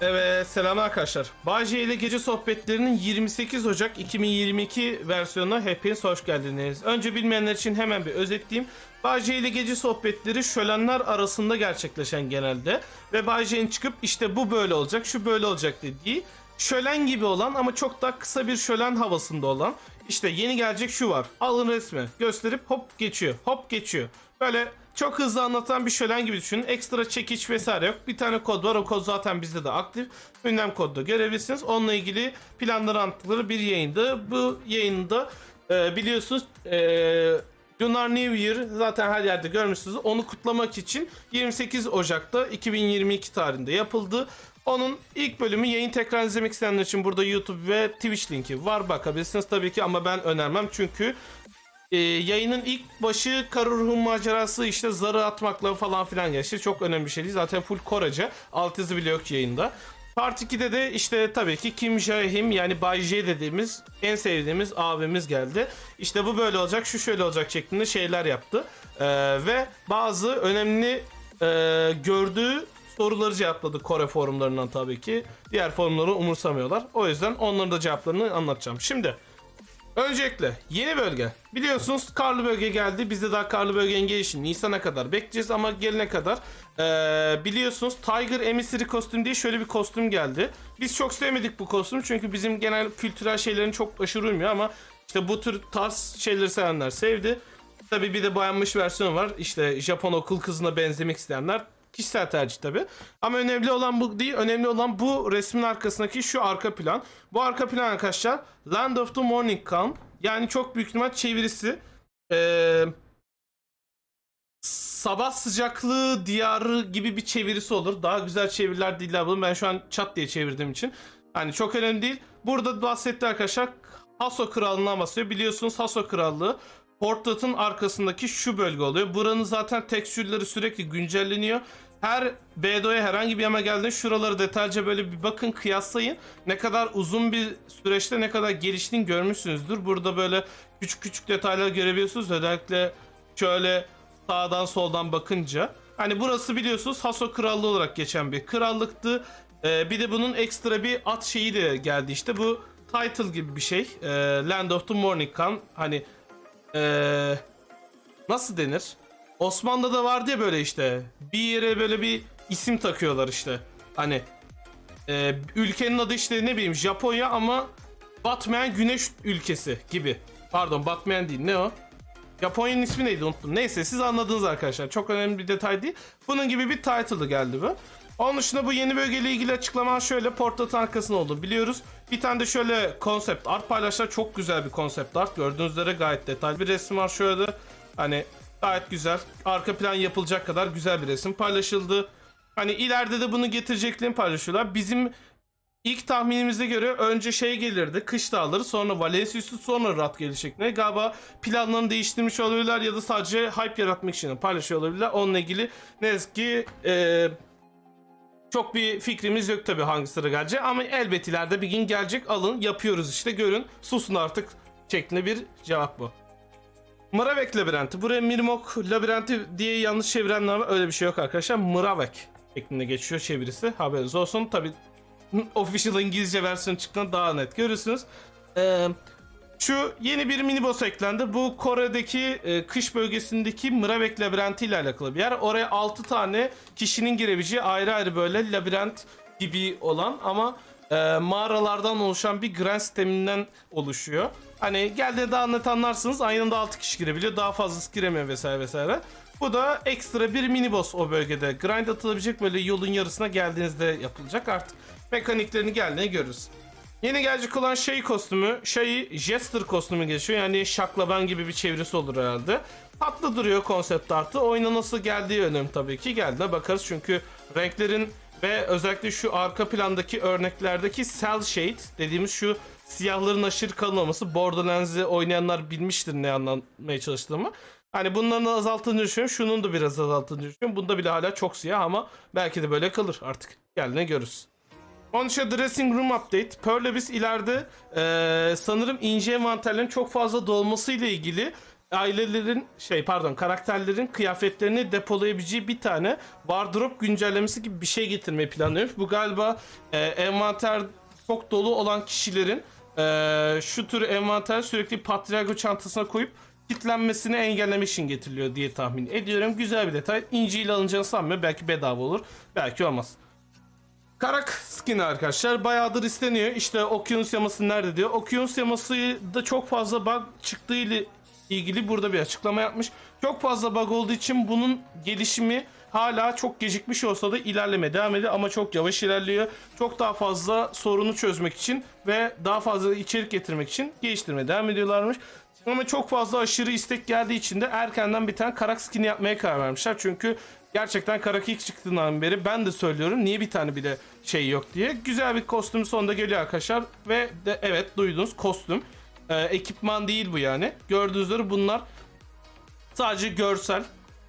Evet selam arkadaşlar. Bağcay ile Gece Sohbetleri'nin 28 Ocak 2022 versiyonuna hepiniz hoş geldiniz. Önce bilmeyenler için hemen bir özetleyeyim. Bağcay ile Gece Sohbetleri şölenler arasında gerçekleşen genelde ve Bağcay'ın çıkıp işte bu böyle olacak, şu böyle olacak dediği şölen gibi olan ama çok daha kısa bir şölen havasında olan işte yeni gelecek şu var. Alın resmi gösterip hop geçiyor, hop geçiyor. Böyle çok hızlı anlatan bir şölen gibi düşünün. Ekstra çekiç vesaire yok. Bir tane kod var. O kod zaten bizde de aktif. Ünlem kodda görebilirsiniz. Onunla ilgili planları anlattıkları bir yayındı. Bu yayında e, biliyorsunuz e, Lunar New Year zaten her yerde görmüşsünüz. Onu kutlamak için 28 Ocak'ta 2022 tarihinde yapıldı. Onun ilk bölümü yayın tekrar izlemek isteyenler için burada YouTube ve Twitch linki var bakabilirsiniz tabii ki ama ben önermem çünkü e, yayının ilk başı Karurhun macerası işte zarı atmakla falan filan geçti. Çok önemli bir şey. Zaten full Korece. Alt yazı bile yok yayında. Part 2'de de işte tabii ki Kim Jae-him yani Bay J dediğimiz en sevdiğimiz abimiz geldi. İşte bu böyle olacak, şu şöyle olacak şeklinde şeyler yaptı. Ee, ve bazı önemli e, gördüğü soruları cevapladı Kore forumlarından tabii ki. Diğer forumları umursamıyorlar. O yüzden onların da cevaplarını anlatacağım. Şimdi Öncelikle yeni bölge. Biliyorsunuz karlı bölge geldi. Biz de daha karlı bölgenin gelişini Nisan'a kadar bekleyeceğiz ama gelene kadar eee, biliyorsunuz Tiger Emissary kostüm diye şöyle bir kostüm geldi. Biz çok sevmedik bu kostüm çünkü bizim genel kültürel şeylerin çok aşırı uymuyor ama işte bu tür tarz şeyleri sevenler sevdi. Tabii bir de boyanmış versiyonu var. İşte Japon okul kızına benzemek isteyenler Kişisel tercih tabi. Ama önemli olan bu değil. Önemli olan bu resmin arkasındaki şu arka plan. Bu arka plan arkadaşlar Land of the Morning Calm. Yani çok büyük ihtimal çevirisi. Ee, sabah sıcaklığı diyarı gibi bir çevirisi olur. Daha güzel çeviriler değiller bunun. Ben şu an çat diye çevirdiğim için. Hani çok önemli değil. Burada bahsetti arkadaşlar. Haso Krallığı'ndan bahsediyor. Biliyorsunuz Haso Krallığı Portland'ın arkasındaki şu bölge oluyor. Buranın zaten tekstürleri sürekli güncelleniyor. Her BDO'ya herhangi bir yama geldiğinde şuraları detaylıca böyle bir bakın kıyaslayın. Ne kadar uzun bir süreçte ne kadar geliştiğini görmüşsünüzdür. Burada böyle küçük küçük detaylar görebiliyorsunuz. Özellikle şöyle sağdan soldan bakınca. Hani burası biliyorsunuz Haso Krallığı olarak geçen bir krallıktı. Ee, bir de bunun ekstra bir at şeyi de geldi işte. Bu title gibi bir şey. Ee, Land of the Morning Calm. Hani ee, nasıl denir? Osmanlı'da da vardı ya böyle işte bir yere böyle bir isim takıyorlar işte. Hani e, ülkenin adı işte ne bileyim Japonya ama batmayan güneş ülkesi gibi. Pardon batmayan değil ne o? Japonya'nın ismi neydi unuttum. Neyse siz anladınız arkadaşlar. Çok önemli bir detay değil. Bunun gibi bir title'ı geldi bu. Onun dışında bu yeni bölgeyle ilgili açıklama şöyle Portland arkasında oldu biliyoruz. Bir tane de şöyle konsept art paylaştılar. Çok güzel bir konsept art. Gördüğünüz üzere gayet detaylı bir resim var şöyle. Hani gayet güzel. Arka plan yapılacak kadar güzel bir resim paylaşıldı. Hani ileride de bunu getireceklerini paylaşıyorlar. Bizim ilk tahminimize göre önce şey gelirdi. Kış dağları sonra Valencius'u sonra Rat gelir şeklinde. Galiba planlarını değiştirmiş olabilirler ya da sadece hype yaratmak için paylaşıyor olabilirler. Onunla ilgili ne yazık ki eee çok bir fikrimiz yok tabii hangi sıra gelecek ama elbet ileride bir gün gelecek alın yapıyoruz işte görün susun artık şeklinde bir cevap bu. Mravek labirenti. Buraya Mirmok labirenti diye yanlış çevirenler var. Öyle bir şey yok arkadaşlar. Mravek şeklinde geçiyor çevirisi. Haberiniz olsun. Tabii official İngilizce versiyonu çıktığında daha net görürsünüz. Eee şu yeni bir mini boss eklendi. Bu Kore'deki e, kış bölgesindeki Mravek labirenti ile alakalı bir yer. Oraya 6 tane kişinin girebileceği ayrı ayrı böyle labirent gibi olan ama e, mağaralardan oluşan bir grand sisteminden oluşuyor. Hani geldiğinde daha net anlarsınız. Aynı anda 6 kişi girebiliyor. Daha fazlası giremiyor vesaire vesaire. Bu da ekstra bir mini boss o bölgede. Grind atılabilecek böyle yolun yarısına geldiğinizde yapılacak artık. Mekaniklerini geldiğinde görürüz. Yeni gelecek olan şey kostümü, şey Jester kostümü geçiyor. Yani şaklaban gibi bir çevirisi olur herhalde. Tatlı duruyor konsept artı. Oyuna nasıl geldiği önemli tabii ki. Geldiğine bakarız çünkü renklerin ve özellikle şu arka plandaki örneklerdeki cell shade dediğimiz şu siyahların aşırı kalın olması Borderlands'i oynayanlar bilmiştir ne anlatmaya çalıştığımı. Hani bunların azalttığını düşünüyorum. Şunun da biraz azalttığını düşünüyorum. Bunda bile hala çok siyah ama belki de böyle kalır artık. Geldiğine görürüz. Onun için Dressing Room Update. Pearl biz ileride eee, sanırım ince envanterlerin çok fazla dolması ile ilgili ailelerin şey pardon karakterlerin kıyafetlerini depolayabileceği bir tane wardrobe güncellemesi gibi bir şey getirmeyi planlıyormuş. Bu galiba e, envanter çok dolu olan kişilerin e, şu tür envanter sürekli Patriargo çantasına koyup kilitlenmesini engellemek için getiriliyor diye tahmin ediyorum. Güzel bir detay. İnci ile alınacağını sanmıyorum. Belki bedava olur. Belki olmaz. Karak skin arkadaşlar bayağıdır isteniyor. İşte okyanus yaması nerede diyor. Okyanus yaması da çok fazla bug çıktığı ile ilgili burada bir açıklama yapmış. Çok fazla bug olduğu için bunun gelişimi hala çok gecikmiş olsa da ilerleme devam ediyor ama çok yavaş ilerliyor. Çok daha fazla sorunu çözmek için ve daha fazla içerik getirmek için geliştirmeye devam ediyorlarmış. Ama çok fazla aşırı istek geldiği için de erkenden bir tane karak skin yapmaya karar vermişler. Çünkü gerçekten karak ilk çıktığından beri ben de söylüyorum niye bir tane bile şey yok diye. Güzel bir kostüm sonunda geliyor arkadaşlar ve de evet duydunuz kostüm. Ee, ekipman değil bu yani. Gördüğünüz üzere bunlar sadece görsel.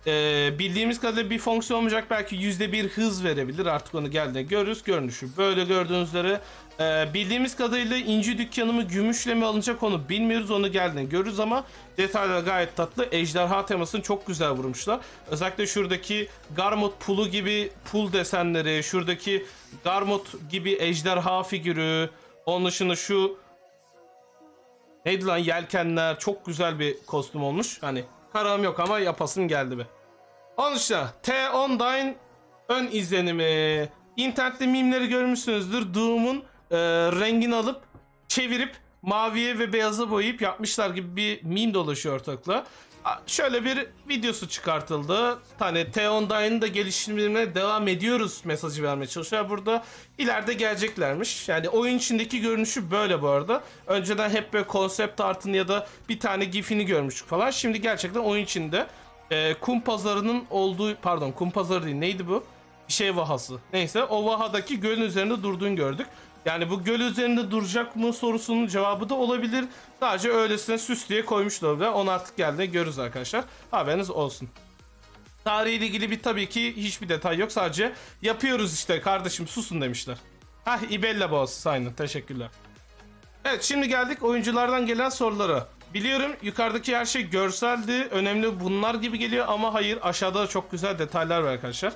Ee, bildiğimiz kadarıyla bir fonksiyon olmayacak. Belki yüzde bir hız verebilir. Artık onu geldiğinde görürüz. Görünüşü böyle gördüğünüz üzere. Ee, bildiğimiz kadarıyla inci dükkanımı gümüşle mi alınacak onu bilmiyoruz. Onu geldiğinde görürüz ama detaylar gayet tatlı. Ejderha temasını çok güzel vurmuşlar. Özellikle şuradaki Garmot pulu gibi pul desenleri şuradaki Garmot gibi ejderha figürü. Onun dışında şu Neydi lan yelkenler çok güzel bir kostüm olmuş. Hani karam yok ama yapasım geldi be. Dışında T Online ön izlenimi. İnternette mimleri görmüşsünüzdür. Doom'un e, rengini alıp çevirip maviye ve beyaza boyayıp yapmışlar gibi bir meme dolaşıyor ortakla. Şöyle bir videosu çıkartıldı. Hani T Online'ın da gelişimine devam ediyoruz mesajı vermeye çalışıyor. Burada ileride geleceklermiş. Yani oyun içindeki görünüşü böyle bu arada. Önceden hep böyle konsept artını ya da bir tane gifini görmüştük falan. Şimdi gerçekten oyun içinde e, kum pazarının olduğu pardon kum pazarı değil neydi bu? Bir şey vahası. Neyse o vahadaki gölün üzerinde durduğunu gördük. Yani bu göl üzerinde duracak mı sorusunun cevabı da olabilir. Sadece öylesine süs diye koymuşlar ve onu artık geldiğinde görürüz arkadaşlar. Haberiniz olsun. Tarihiyle ilgili bir tabii ki hiçbir detay yok. Sadece yapıyoruz işte kardeşim susun demişler. Hah İbella Boss aynen teşekkürler. Evet şimdi geldik oyunculardan gelen sorulara. Biliyorum yukarıdaki her şey görseldi. Önemli bunlar gibi geliyor ama hayır aşağıda da çok güzel detaylar var arkadaşlar.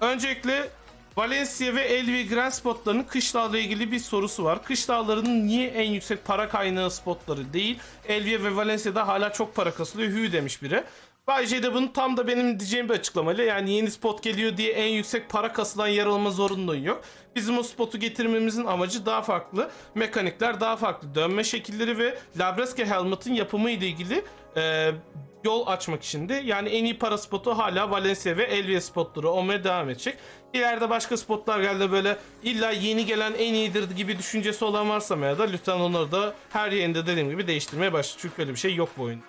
Öncelikle Valencia ve Elvi Grand spotlarının kış dağla ilgili bir sorusu var. Kış dağlarının niye en yüksek para kaynağı spotları değil? Elvia ve Valencia'da hala çok para kasılıyor. Hü demiş biri. Bay J de bunu tam da benim diyeceğim bir açıklamayla yani yeni spot geliyor diye en yüksek para kasılan yer olma zorunluluğu yok. Bizim o spotu getirmemizin amacı daha farklı. Mekanikler daha farklı. Dönme şekilleri ve Labreske Helmet'ın yapımı ile ilgili e, yol açmak içindi. Yani en iyi para spotu hala Valencia ve Elvia spotları olmaya devam edecek. İleride başka spotlar geldi böyle illa yeni gelen en iyidir gibi düşüncesi olan varsa ya da lütfen onları da her yerinde dediğim gibi değiştirmeye başlayın. Çünkü öyle bir şey yok bu oyunda.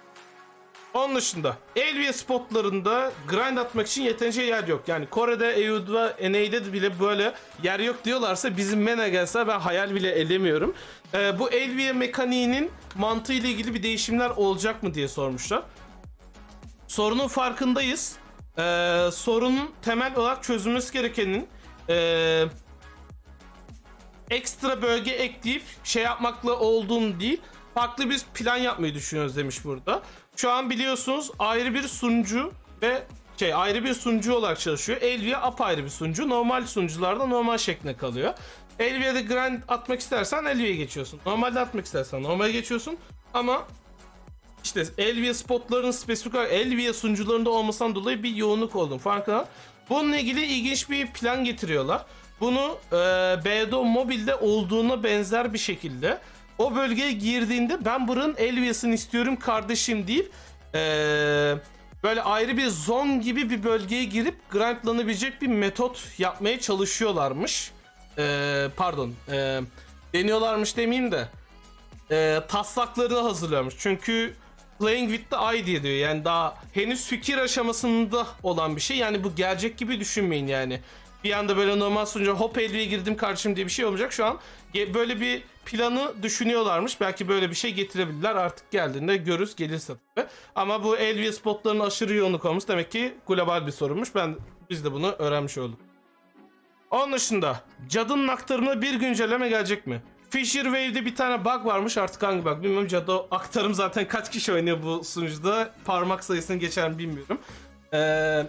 Onun dışında Elvia spotlarında grind atmak için yeterince yer yok. Yani Kore'de, EU'da, NA'de bile böyle yer yok diyorlarsa bizim MENA gelse ben hayal bile edemiyorum. Ee, bu Elvia mekaniğinin mantığıyla ilgili bir değişimler olacak mı diye sormuşlar. Sorunun farkındayız. Ee, sorunun temel olarak çözülmesi gerekenin ee, ekstra bölge ekleyip şey yapmakla olduğunu değil farklı bir plan yapmayı düşünüyoruz demiş burada. Şu an biliyorsunuz ayrı bir sunucu ve şey ayrı bir sunucu olarak çalışıyor. Elvia apayrı bir sunucu. Normal sunucularda normal şeklinde kalıyor. Elvia'da grind atmak istersen Elvia'ya geçiyorsun. Normalde atmak istersen normal geçiyorsun. Ama işte Elvia spotlarının spesifik Elvia sunucularında olmasından dolayı bir yoğunluk oldu. Farkına. Bununla ilgili ilginç bir plan getiriyorlar. Bunu e, BDO mobilde olduğuna benzer bir şekilde o bölgeye girdiğinde ben buranın Elvia'sını istiyorum kardeşim deyip e, böyle ayrı bir zon gibi bir bölgeye girip grindlanabilecek bir metot yapmaya çalışıyorlarmış. E, pardon. E, deniyorlarmış demeyeyim de e, taslaklarını hazırlıyormuş. Çünkü Playing with the diye diyor. Yani daha henüz fikir aşamasında olan bir şey. Yani bu gelecek gibi düşünmeyin yani. Bir anda böyle normal sunucu hop elviye girdim kardeşim diye bir şey olmayacak. Şu an böyle bir planı düşünüyorlarmış. Belki böyle bir şey getirebilirler. Artık geldiğinde görürüz gelirse tabii. Ama bu elviye spotlarının aşırı yoğunluk olmuş. Demek ki global bir sorunmuş. Ben biz de bunu öğrenmiş olduk. Onun dışında cadının aktarımına bir güncelleme gelecek mi? Fisher Wave'de bir tane bug varmış artık hangi bug bilmiyorum. Cadı aktarım zaten kaç kişi oynuyor bu sunucuda parmak sayısını geçer mi bilmiyorum. Eee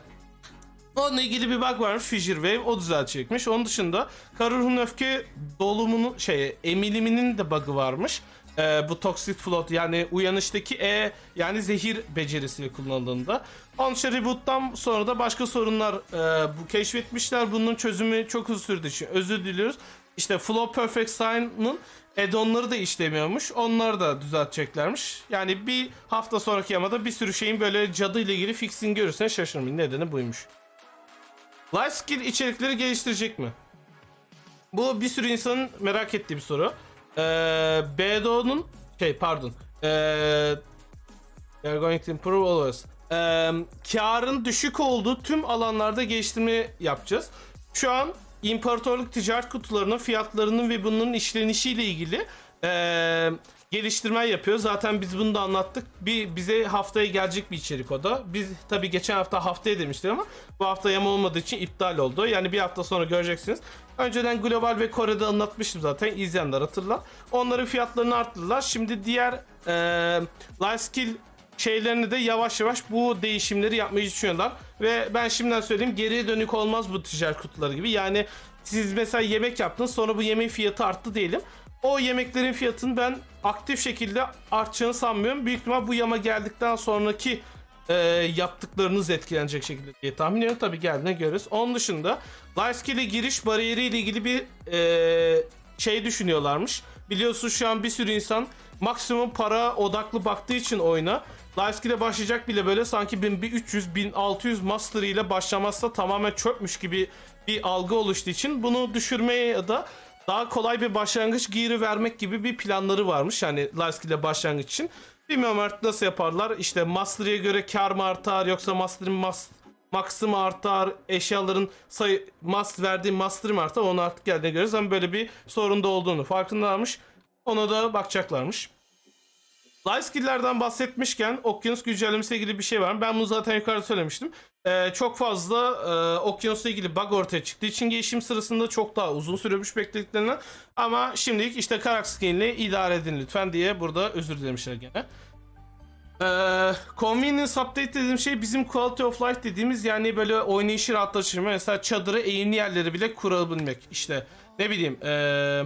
Onunla ilgili bir bug varmış Fisher Wave o düzeltecekmiş. Onun dışında Karuh'un öfke dolumunun şey emiliminin de bug'ı varmış. Ee, bu Toxic Float yani uyanıştaki E yani zehir becerisiyle kullanıldığında. İçin reboot'tan sonra da başka sorunlar e, bu keşfetmişler. Bunun çözümü çok uzun sürdüğü için özür diliyoruz. İşte Flow Perfect Sign'ın add-on'ları da işlemiyormuş. Onları da düzelteceklermiş. Yani bir hafta sonraki yamada bir sürü şeyin böyle cadı ile ilgili fixini görürsen şaşırmayın. Nedeni buymuş. Life skill içerikleri geliştirecek mi? Bu bir sürü insanın merak ettiği bir soru. Ee, BDO'nun şey pardon. Ee, we are going to improve always. Ee, karın düşük olduğu tüm alanlarda geliştirme yapacağız. Şu an imparatorluk ticaret kutularının fiyatlarının ve bunların işlenişiyle ilgili ee, geliştirme yapıyor. Zaten biz bunu da anlattık. Bir bize haftaya gelecek bir içerik o da. Biz tabii geçen hafta haftaya demiştik ama bu hafta yama olmadığı için iptal oldu. Yani bir hafta sonra göreceksiniz. Önceden global ve Kore'de anlatmıştım zaten. İzleyenler hatırlar. Onların fiyatlarını arttırdılar. Şimdi diğer e, life skill şeylerini de yavaş yavaş bu değişimleri yapmayı düşünüyorlar. Ve ben şimdiden söyleyeyim geriye dönük olmaz bu ticaret kutuları gibi. Yani siz mesela yemek yaptınız sonra bu yemeğin fiyatı arttı diyelim. O yemeklerin fiyatını ben aktif şekilde artacağını sanmıyorum. Büyük ihtimal bu yama geldikten sonraki e, yaptıklarınız etkilenecek şekilde diye tahmin ediyorum. Tabii geldiğine görürüz. Onun dışında Lifeskill'e giriş bariyeri ile ilgili bir e, şey düşünüyorlarmış. Biliyorsunuz şu an bir sürü insan maksimum para odaklı baktığı için oyuna Lifeskill'e başlayacak bile böyle sanki 1300 1600 master ile başlamazsa tamamen çöpmüş gibi bir algı oluştuğu için bunu düşürmeye ya da daha kolay bir başlangıç gear'ı vermek gibi bir planları varmış. Yani Lifeskill ile başlangıç için. Bilmiyorum artık nasıl yaparlar. İşte Mastery'e göre kar mı artar yoksa Master'ın mas Max'ı mı artar, eşyaların sayı must verdiği master mı artar onu artık geldiğine görürüz ama böyle bir sorunda olduğunu farkındalarmış. Ona da bakacaklarmış. Life skill'lerden bahsetmişken okyanus güncellemesiyle ilgili bir şey var. Ben bunu zaten yukarıda söylemiştim. Ee, çok fazla e, okyanusla ilgili bug ortaya çıktığı için gelişim sırasında çok daha uzun sürüyormuş beklediklerinden. Ama şimdilik işte Karak skin'le idare edin lütfen diye burada özür dilemişler gene. Ee, convenience update dediğim şey bizim quality of life dediğimiz yani böyle oynayışı rahatlaştırma. Mesela çadırı eğimli yerleri bile kurabilmek. İşte ne bileyim ee,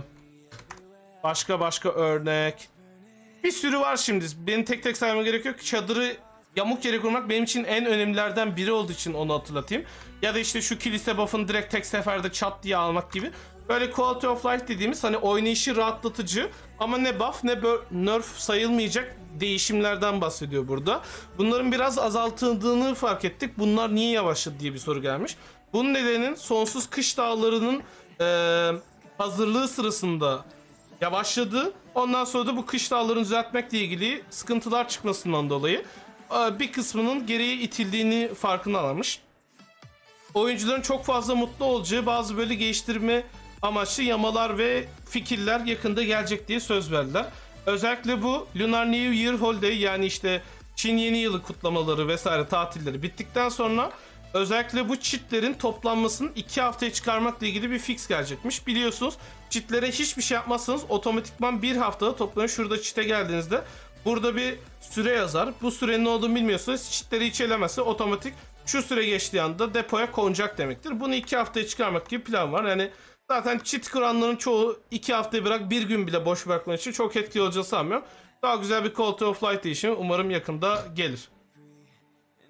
başka başka örnek. Bir sürü var şimdi. Beni tek tek saymama gerek yok. Çadırı yamuk yere kurmak benim için en önemlilerden biri olduğu için onu hatırlatayım. Ya da işte şu kilise buff'ını direkt tek seferde çat diye almak gibi. Böyle quality of life dediğimiz hani oynayışı rahatlatıcı ama ne buff ne nerf sayılmayacak değişimlerden bahsediyor burada. Bunların biraz azaltıldığını fark ettik. Bunlar niye yavaşladı diye bir soru gelmiş. Bunun nedenin sonsuz kış dağlarının eee hazırlığı sırasında yavaşladı. Ondan sonra da bu kış dağlarını düzeltmekle ilgili sıkıntılar çıkmasından dolayı e, bir kısmının geriye itildiğini farkına almış. Oyuncuların çok fazla mutlu olacağı bazı böyle geliştirme amaçlı yamalar ve fikirler yakında gelecek diye söz verdiler. Özellikle bu Lunar New Year Holiday yani işte Çin Yeni Yılı kutlamaları vesaire tatilleri bittikten sonra özellikle bu çitlerin toplanmasını 2 haftaya çıkarmakla ilgili bir fix gelecekmiş. Biliyorsunuz çitlere hiçbir şey yapmazsanız otomatikman bir haftada toplanır. Şurada çite geldiğinizde burada bir süre yazar. Bu sürenin ne olduğunu bilmiyorsanız çitleri hiç elemezse otomatik şu süre geçtiği anda depoya konacak demektir. Bunu 2 haftaya çıkarmak gibi plan var. Yani zaten çit kuranların çoğu 2 haftayı bırak bir gün bile boş bırakmak için çok etkili olacağını sanmıyorum. Daha güzel bir Quality of Life değişimi umarım yakında gelir.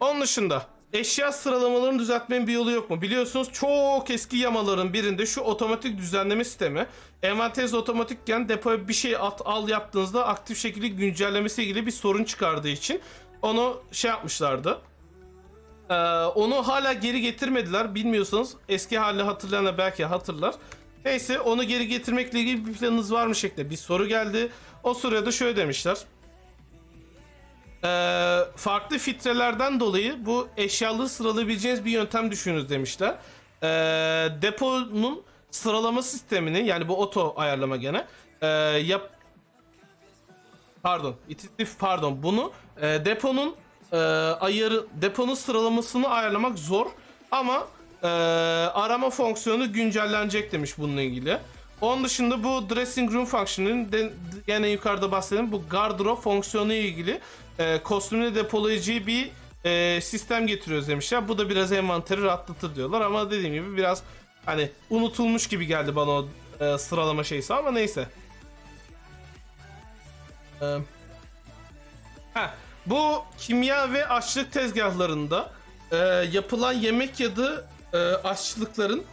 Onun dışında eşya sıralamalarını düzeltmenin bir yolu yok mu? Biliyorsunuz çok eski yamaların birinde şu otomatik düzenleme sistemi envanteriniz otomatikken depoya bir şey at al yaptığınızda aktif şekilde güncellemesiyle ilgili bir sorun çıkardığı için onu şey yapmışlardı. Ee, onu hala geri getirmediler. Bilmiyorsanız eski halini hatırlayanlar belki hatırlar. Neyse onu geri getirmekle ilgili bir planınız var mı şeklinde bir soru geldi. O soruya da şöyle demişler. Ee, farklı filtrelerden dolayı bu eşyaları sıralayabileceğiniz bir yöntem düşününüz demişler. Ee, deponun sıralama sistemini yani bu oto ayarlama gene ee, yap pardon ititif pardon bunu e, deponun e, ayarı deponun sıralamasını ayarlamak zor ama e, arama fonksiyonu güncellenecek demiş bununla ilgili. Onun dışında bu dressing room de, yine yukarıda bahsedelim bu gardırop fonksiyonu ile ilgili e, kostümünü depolayıcı bir e, sistem getiriyoruz demişler. Bu da biraz envanteri rahatlatır diyorlar ama dediğim gibi biraz hani unutulmuş gibi geldi bana o e, sıralama şeysi ama neyse. E, ha, bu kimya ve aşçılık tezgahlarında e, yapılan yemek ya da e, aşçılıkların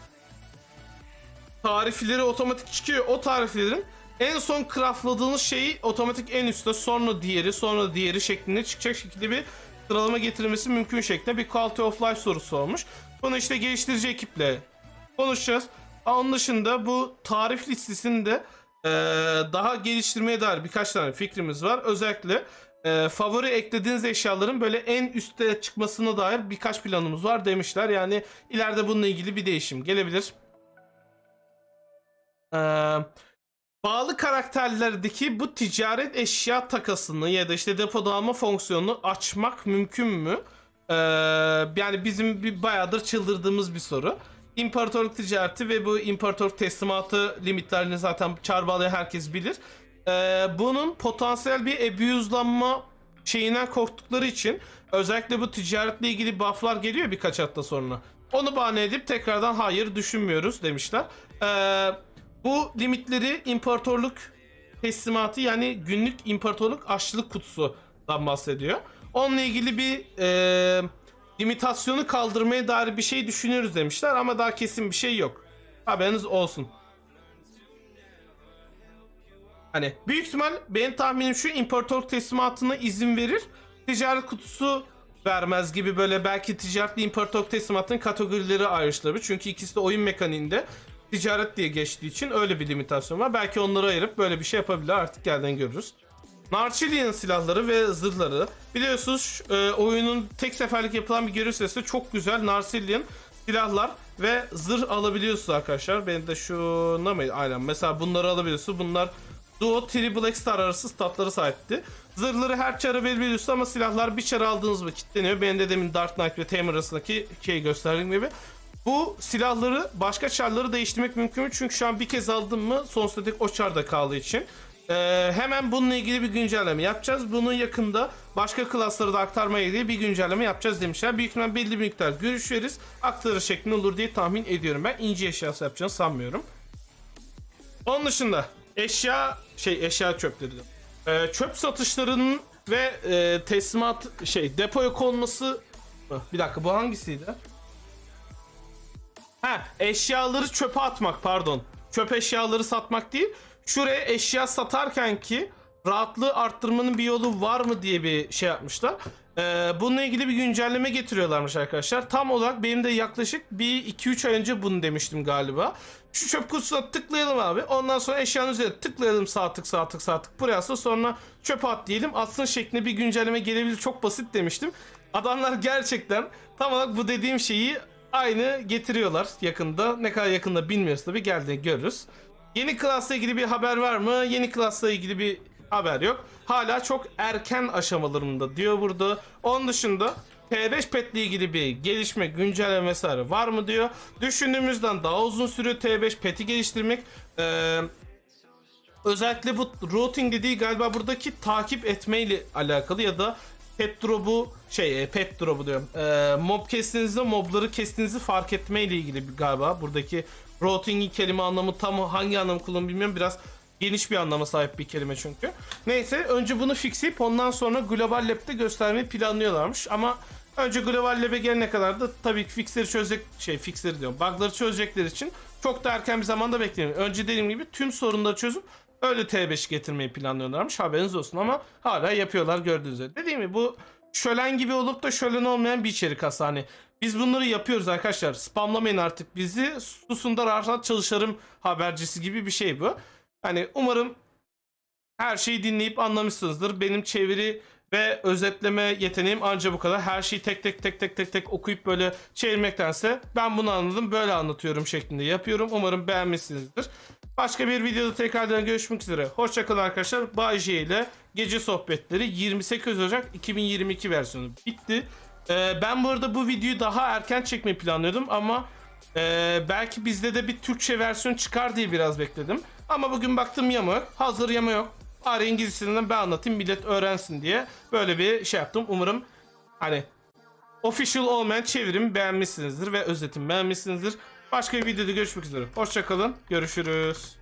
tarifleri otomatik çıkıyor. O tariflerin en son craftladığınız şeyi otomatik en üstte sonra diğeri sonra diğeri şeklinde çıkacak şekilde bir sıralama getirilmesi mümkün şeklinde bir quality of life sorusu olmuş. Bunu işte geliştirici ekiple konuşacağız. Onun dışında bu tarif listesinde e, daha geliştirmeye dair birkaç tane fikrimiz var. Özellikle e, favori eklediğiniz eşyaların böyle en üste çıkmasına dair birkaç planımız var demişler. Yani ileride bununla ilgili bir değişim gelebilir. Ee, bağlı karakterlerdeki bu ticaret eşya takasını ya da işte depoda alma fonksiyonunu açmak mümkün mü? Ee, yani bizim bir bayağıdır çıldırdığımız bir soru. İmparatorluk ticareti ve bu imparatorluk teslimatı limitlerini zaten çarpılayan herkes bilir. Ee, bunun potansiyel bir abuse'lanma şeyinden korktukları için özellikle bu ticaretle ilgili bufflar geliyor birkaç hafta sonra. Onu bahane edip tekrardan hayır düşünmüyoruz demişler. Ee, bu limitleri imparatorluk teslimatı yani günlük imparatorluk aşçılık kutusundan bahsediyor. Onunla ilgili bir e, limitasyonu kaldırmaya dair bir şey düşünüyoruz demişler ama daha kesin bir şey yok. Haberiniz olsun. Hani büyük ihtimal benim tahminim şu imparatorluk teslimatına izin verir. Ticaret kutusu vermez gibi böyle belki ticaretle imparatorluk teslimatının kategorileri ayrıştırabilir. Çünkü ikisi de oyun mekaniğinde ticaret diye geçtiği için öyle bir limitasyon var. Belki onları ayırıp böyle bir şey yapabilir artık gelden görürüz. Narchilian silahları ve zırhları. Biliyorsunuz e, oyunun tek seferlik yapılan bir geri süresi çok güzel Narcilian silahlar ve zırh alabiliyorsunuz arkadaşlar. Benim de şuna mı? Aynen. Mesela bunları alabiliyorsunuz. Bunlar Duo, Triple X star arası statları sahipti. Zırhları her çara verebiliyorsunuz ama silahlar bir çara aldığınız mı kilitleniyor. Benim de demin Dark Knight ve Tamer arasındaki şeyi gösterdiğim gibi. Bu silahları başka çarları değiştirmek mümkün mü? Çünkü şu an bir kez aldım mı sonsuza dek o çarda kaldığı için. Ee, hemen bununla ilgili bir güncelleme yapacağız. Bunun yakında başka klasları da aktarmaya ilgili bir güncelleme yapacağız demişler. Büyük ihtimal belli bir miktar görüş veririz. Aktarır şeklinde olur diye tahmin ediyorum. Ben ince eşyası yapacağını sanmıyorum. Onun dışında eşya şey eşya çöpleri de. Ee, çöp satışlarının ve e, teslimat şey depoya konması bir dakika bu hangisiydi? Ha eşyaları çöpe atmak pardon. Çöp eşyaları satmak değil. Şuraya eşya satarken ki rahatlığı arttırmanın bir yolu var mı diye bir şey yapmışlar. Ee, bununla ilgili bir güncelleme getiriyorlarmış arkadaşlar. Tam olarak benim de yaklaşık bir 2-3 ay önce bunu demiştim galiba. Şu çöp kutusuna tıklayalım abi. Ondan sonra eşyanın üzerine tıklayalım sağ tık sağ tık sağ tık. Buraya asıl sonra çöpe at diyelim. Atsın şeklinde bir güncelleme gelebilir. Çok basit demiştim. Adamlar gerçekten tam olarak bu dediğim şeyi aynı getiriyorlar yakında. Ne kadar yakında bilmiyoruz tabii geldiğini görürüz. Yeni klasla ilgili bir haber var mı? Yeni klasla ilgili bir haber yok. Hala çok erken aşamalarında diyor burada. Onun dışında T5 Pet ile ilgili bir gelişme, güncelleme vesaire var mı diyor. Düşündüğümüzden daha uzun sürüyor T5 Pet'i geliştirmek. Ee, özellikle bu routing dediği galiba buradaki takip etmeyle alakalı ya da pet drop'u şey e, pet drop'u diyorum. Ee, mob kestiğinizde mobları kestiğinizi fark etmeyle ilgili bir galiba buradaki routing'in kelime anlamı tam hangi anlamı kullanıyor bilmiyorum biraz geniş bir anlama sahip bir kelime çünkü. Neyse önce bunu fixleyip ondan sonra Global Lab'de göstermeyi planlıyorlarmış ama önce Global Lab'e gelene kadar da tabii ki fixleri çözecek şey fixleri diyorum bug'ları çözecekler için çok da erken bir zamanda bekleyin. Önce dediğim gibi tüm sorunları çözüp öyle T5 getirmeyi planlıyorlarmış haberiniz olsun ama hala yapıyorlar gördüğünüz üzere. Dediğim gibi bu şölen gibi olup da şölen olmayan bir içerik aslında hani biz bunları yapıyoruz arkadaşlar. Spamlamayın artık bizi. Susun da rahat çalışırım habercisi gibi bir şey bu. Hani umarım her şeyi dinleyip anlamışsınızdır. Benim çeviri ve özetleme yeteneğim anca bu kadar. Her şeyi tek tek tek tek tek tek okuyup böyle çevirmektense ben bunu anladım böyle anlatıyorum şeklinde yapıyorum. Umarım beğenmişsinizdir. Başka bir videoda tekrardan görüşmek üzere. Hoşçakalın arkadaşlar. J ile gece sohbetleri 28 Ocak 2022 versiyonu bitti. Ee, ben bu arada bu videoyu daha erken çekmeyi planlıyordum ama Ee, belki bizde de bir Türkçe versiyon çıkar diye biraz bekledim. Ama bugün baktım yama yok. Hazır yama yok. Bari İngilizcesinden ben anlatayım millet öğrensin diye böyle bir şey yaptım. Umarım hani official olmayan çevirim beğenmişsinizdir ve özetim beğenmişsinizdir. Başka bir videoda görüşmek üzere. Hoşçakalın. Görüşürüz.